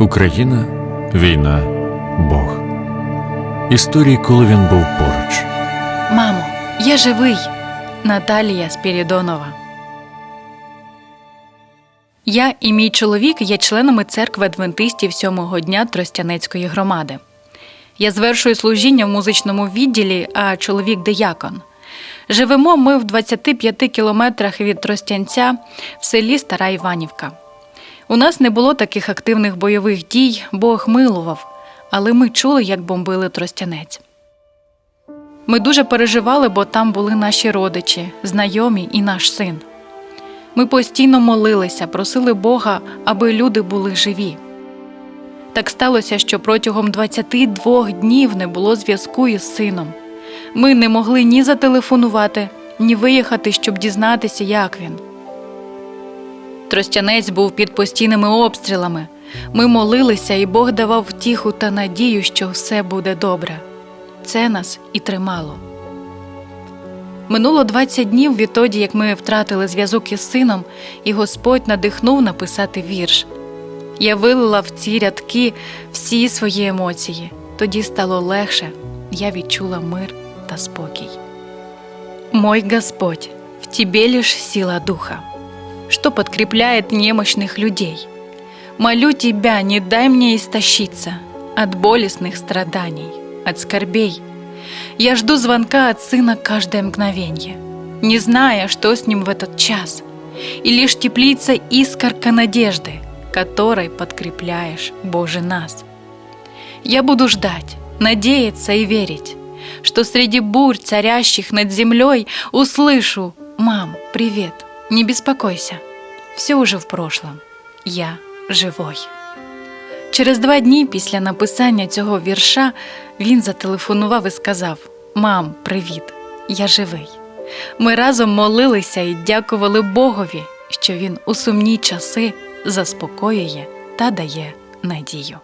Україна, війна, Бог. Історії, коли він був поруч. Мамо, я живий. Наталія Спірідонова. Я і мій чоловік є членами церкви адвентистів сьомого дня Тростянецької громади. Я звершую служіння в музичному відділі, а чоловік диякон. Живемо ми в 25 кілометрах від Тростянця в селі Стара Іванівка. У нас не було таких активних бойових дій, Бог милував, але ми чули, як бомбили Тростянець. Ми дуже переживали, бо там були наші родичі, знайомі і наш син. Ми постійно молилися, просили Бога, аби люди були живі. Так сталося, що протягом 22 днів не було зв'язку із сином. Ми не могли ні зателефонувати, ні виїхати, щоб дізнатися, як він. Тростянець був під постійними обстрілами. Ми молилися, і Бог давав втіху та надію, що все буде добре. Це нас і тримало. Минуло 20 днів відтоді, як ми втратили зв'язок із сином, і Господь надихнув написати вірш. Я вилила в ці рядки всі свої емоції. Тоді стало легше, я відчула мир та спокій. Мой Господь, в Тебе лишь сила духа, что подкрепляет немощных людей. Молю Тебя, не дай мне истощиться от болестных страданий, от скорбей. Я жду звонка от сына каждое мгновенье, не зная, что с ним в этот час, и лишь теплится искорка надежды, которой подкрепляешь, Боже, нас. Я буду ждать, надеяться и верить, что среди бурь, царящих над землей, услышу «Мам, привет, не беспокойся, все уже в прошлом, я живой». Через два дні після написання цього вірша він зателефонував і сказав: Мам, привіт, я живий. Ми разом молилися і дякували Богові, що він у сумні часи заспокоює та дає надію.